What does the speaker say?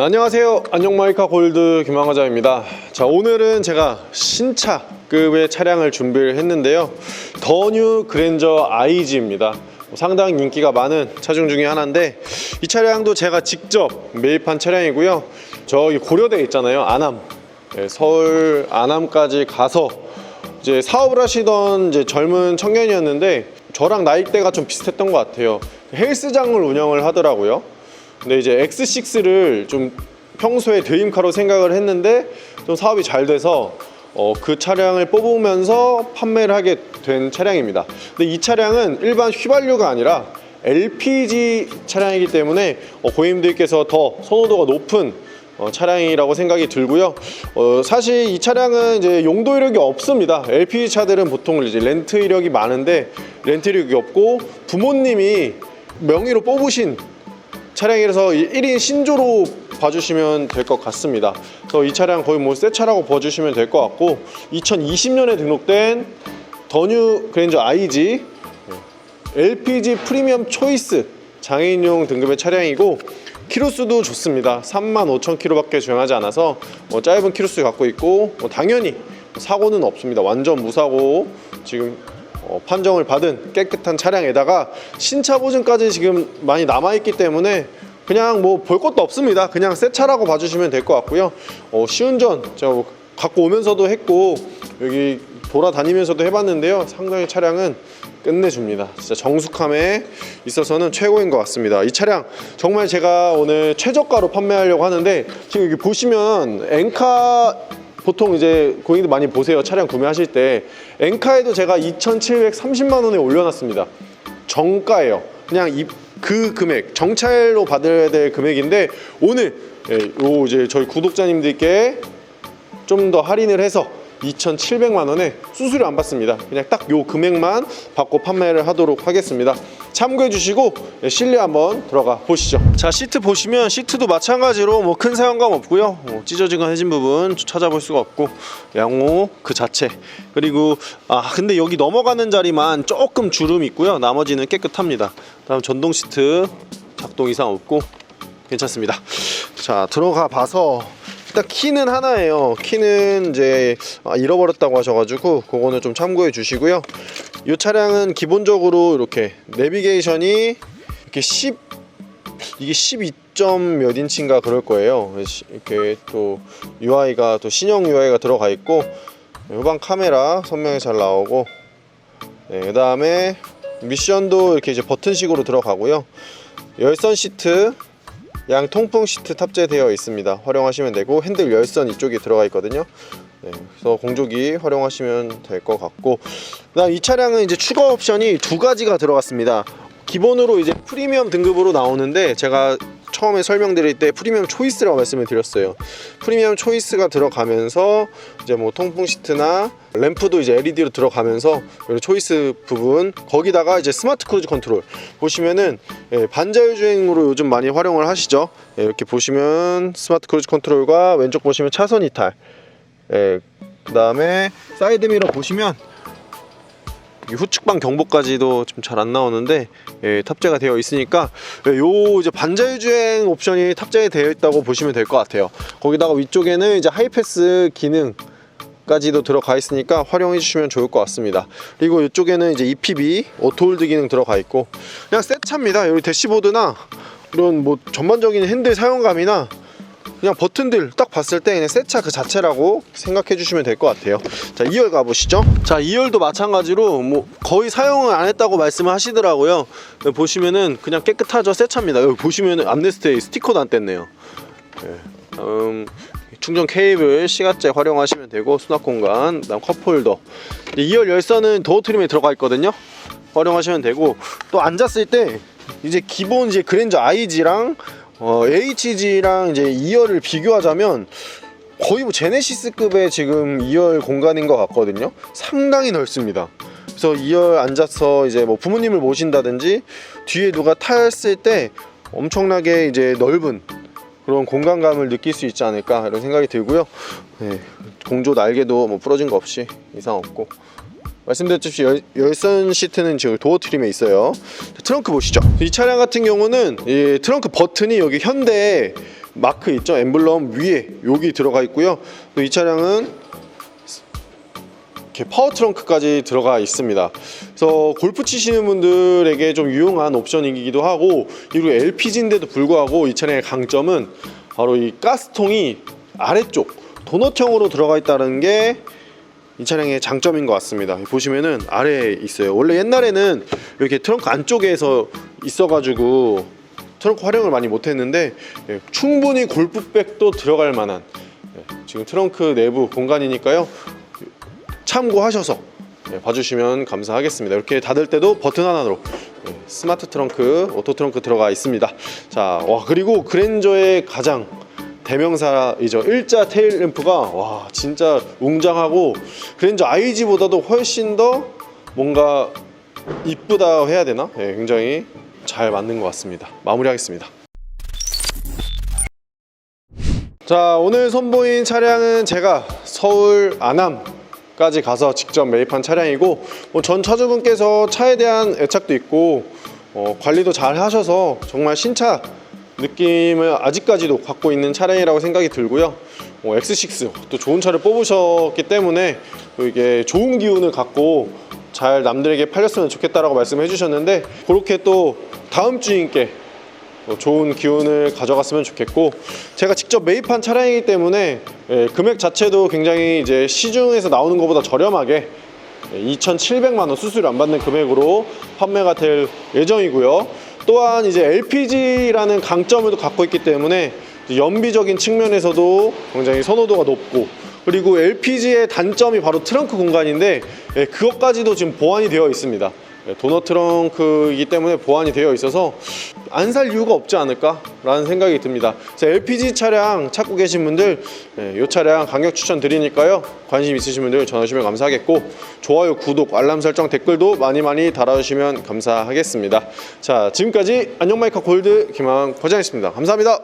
안녕하세요. 안녕마이카 골드 김황과장입니다. 자, 오늘은 제가 신차급의 차량을 준비를 했는데요. 더 뉴 그랜저 IG입니다. 상당히 인기가 많은 차종 중에 하나인데 이 차량도 제가 직접 매입한 차량이고요. 저기 고려대 있잖아요. 안암. 네, 서울 안암까지 가서 이제 사업을 하시던 이제 젊은 청년이었는데 저랑 나이대가 좀 비슷했던 것 같아요. 헬스장을 운영을 하더라고요. 근데 이제 X6를 좀 평소에 드림카로 생각을 했는데 좀 사업이 잘 돼서 어, 그 차량을 뽑으면서 판매를 하게 된 차량입니다. 근데 이 차량은 일반 휘발유가 아니라 LPG 차량이기 때문에 어, 고객님들께서 더 선호도가 높은 어, 차량이라고 생각이 들고요. 어, 사실 이 차량은 이제 용도 이력이 없습니다. LPG 차들은 보통 이제 렌트 이력이 많은데 렌트 이력이 없고 부모님이 명의로 뽑으신 차량이라서 1인 신조로 봐주시면 될 것 같습니다. 그래서 이 차량 거의 뭐 새 차라고 봐주시면 될 것 같고 2020년에 등록된 더뉴 그랜저 IG LPG 프리미엄 초이스 장애인용 등급의 차량이고 키로수도 좋습니다. 3만 5천 킬로밖에 주행하지 않아서 뭐 짧은 키로수 갖고 있고 뭐 당연히 사고는 없습니다. 완전 무사고 지금 어, 판정을 받은 깨끗한 차량에다가 신차 보증까지 지금 많이 남아 있기 때문에 그냥 뭐 볼 것도 없습니다. 그냥 새 차라고 봐주시면 될 것 같고요. 어, 시운전 제가 뭐 갖고 오면서도 했고 여기 돌아다니면서도 해봤는데요. 상당히 차량은 끝내줍니다. 진짜 정숙함에 있어서는 최고인 것 같습니다. 이 차량 정말 제가 오늘 최저가로 판매하려고 하는데 지금 여기 보시면 엔카 보통 이제 고객님들 많이 보세요. 차량 구매하실 때 엔카에도 제가 2,730만 원에 올려놨습니다. 정가예요. 그냥 이, 그 금액 정찰로 받아야 될 금액인데 오늘 예, 요 이제 저희 구독자님들께 좀 더 할인을 해서 2,700만 원에 수수료 안 받습니다. 그냥 딱 요 금액만 받고 판매를 하도록 하겠습니다. 참고해 주시고 예, 실내 한번 들어가 보시죠. 자 시트 보시면 시트도 마찬가지로 뭐 큰 사용감 없고요. 뭐 찢어지거해진 부분 찾아볼 수가 없고 양호 그 자체 그리고 아 근데 여기 넘어가는 자리만 조금 주름 있고요. 나머지는 깨끗합니다. 다음 전동 시트 작동 이상 없고 괜찮습니다. 자 들어가 봐서 일단 키는 하나예요. 키는 이제 아, 잃어버렸다고 하셔가지고 그거는 좀 참고해 주시고요. 이 차량은 기본적으로 이렇게 내비게이션이 이렇게 10 이게 12점 몇 인치인가 그럴 거예요. 이렇게 또 UI가 또 신형 UI가 들어가 있고 후방 카메라 선명히 잘 나오고 네, 그 다음에 미션도 이렇게 이제 버튼식으로 들어가고요. 열선 시트 양 통풍 시트 탑재되어 있습니다. 활용하시면 되고 핸들 열선 이쪽에 들어가 있거든요. 네, 그래서 공조기 활용하시면 될 것 같고 그다음 이 차량은 이제 추가 옵션이 두 가지가 들어갔습니다. 기본으로 이제 프리미엄 등급으로 나오는데 제가 처음에 설명드릴 때 프리미엄 초이스라고 말씀을 드렸어요. 프리미엄 초이스가 들어가면서 이제 뭐 통풍 시트나 램프도 이제 LED로 들어가면서 이 초이스 부분 거기다가 이제 스마트 크루즈 컨트롤 보시면은 예, 반자율 주행으로 요즘 많이 활용을 하시죠. 예, 이렇게 보시면 스마트 크루즈 컨트롤과 왼쪽 보시면 차선 이탈. 예, 그 다음에 사이드 미러 보시면 이 후측방 경보까지도 좀 잘 안 나오는데 예, 탑재가 되어 있으니까 예, 요 이제 반자율 주행 옵션이 탑재되어 있다고 보시면 될 것 같아요. 거기다가 위쪽에는 이제 하이패스 기능 까지도 들어가 있으니까 활용해 주시면 좋을 것 같습니다. 그리고 이쪽에는 이제 EPB 오토홀드 기능 들어가 있고 그냥 새 차입니다. 여기 대시보드나 이런 뭐 전반적인 핸들 사용감이나 그냥 버튼들 딱 봤을 때 그냥 새차그 자체라고 생각해 주시면 될 것 같아요. 자, 2열 가보시죠. 자, 2열도 마찬가지로 뭐 거의 사용을 안 했다고 말씀을 하시더라고요. 여기 보시면은 그냥 깨끗하죠. 새 차입니다. 여기 보시면은 암레스트에 스티커도 안 뗐네요. 예. 음, 충전 케이블 시가째 활용하시면 되고 수납 공간, 그다음 컵홀더. 2열 열선은 도어 트림에 들어가 있거든요. 활용하시면 되고 또 앉았을 때 이제 기본 이제 그랜저 IG랑 어, HG랑 이제 2열을 비교하자면 거의 뭐 제네시스급의 지금 2열 공간인 것 같거든요. 상당히 넓습니다. 그래서 2열 앉아서 이제 뭐 부모님을 모신다든지 뒤에 누가 탔을 때 엄청나게 이제 넓은 그런 공간감을 느낄 수 있지 않을까 이런 생각이 들고요. 네, 공조 날개도 뭐 부러진 거 없이 이상 없고 말씀드렸듯이 열, 열선 시트는 지금 도어 트림에 있어요. 자, 트렁크 보시죠. 이 차량 같은 경우는 이 트렁크 버튼이 여기 현대 마크 있죠 엠블럼 위에 여기 들어가 있고요 또 이 차량은 파워 트렁크까지 들어가 있습니다. 그래서 골프 치시는 분들에게 좀 유용한 옵션이기도 하고 그리고 LPG인데도 불구하고 이 차량의 강점은 바로 이 가스통이 아래쪽 도넛형으로 들어가 있다는 게 이 차량의 장점인 것 같습니다. 보시면은 아래에 있어요. 원래 옛날에는 이렇게 트렁크 안쪽에서 있어가지고 트렁크 활용을 많이 못했는데 예, 충분히 골프백도 들어갈 만한 예, 지금 트렁크 내부 공간이니까요. 참고하셔서 예, 봐주시면 감사하겠습니다. 이렇게 닫을 때도 버튼 하나로 예, 스마트 트렁크, 오토 트렁크 들어가 있습니다. 자, 와 그리고 그랜저의 가장 대명사이죠. 일자 테일 램프가 와 진짜 웅장하고 그랜저 IG보다도 훨씬 더 뭔가 이쁘다 해야 되나? 예, 굉장히 잘 맞는 것 같습니다. 마무리하겠습니다. 자 오늘 선보인 차량은 제가 서울 안암 까지 가서 직접 매입한 차량이고 뭐 전 차주분께서 차에 대한 애착도 있고 어, 관리도 잘 하셔서 정말 신차 느낌을 아직까지도 갖고 있는 차량이라고 생각이 들고요 어, X6 또 좋은 차를 뽑으셨기 때문에 또 이게 좋은 기운을 갖고 잘 남들에게 팔렸으면 좋겠다라고 말씀해 주셨는데 그렇게 또 다음 주인께 어, 좋은 기운을 가져갔으면 좋겠고 제가 직접 매입한 차량이기 때문에 예, 금액 자체도 굉장히 이제 시중에서 나오는 것보다 저렴하게 2,700만 원 수수료 안 받는 금액으로 판매가 될 예정이고요. 또한 이제 LPG라는 강점을 또 갖고 있기 때문에 연비적인 측면에서도 굉장히 선호도가 높고 그리고 LPG의 단점이 바로 트렁크 공간인데 예, 그것까지도 지금 보완이 되어 있습니다. 예, 도넛 트렁크이기 때문에 보완이 되어 있어서 안 살 이유가 없지 않을까라는 생각이 듭니다. LPG 차량 찾고 계신 분들 이 차량 강력 추천드리니까요. 관심 있으신 분들 전화 주시면 감사하겠고 좋아요, 구독, 알람 설정, 댓글도 많이 많이 달아주시면 감사하겠습니다. 자 지금까지 안녕 마이카 골드 김항 과장이었습니다. 감사합니다.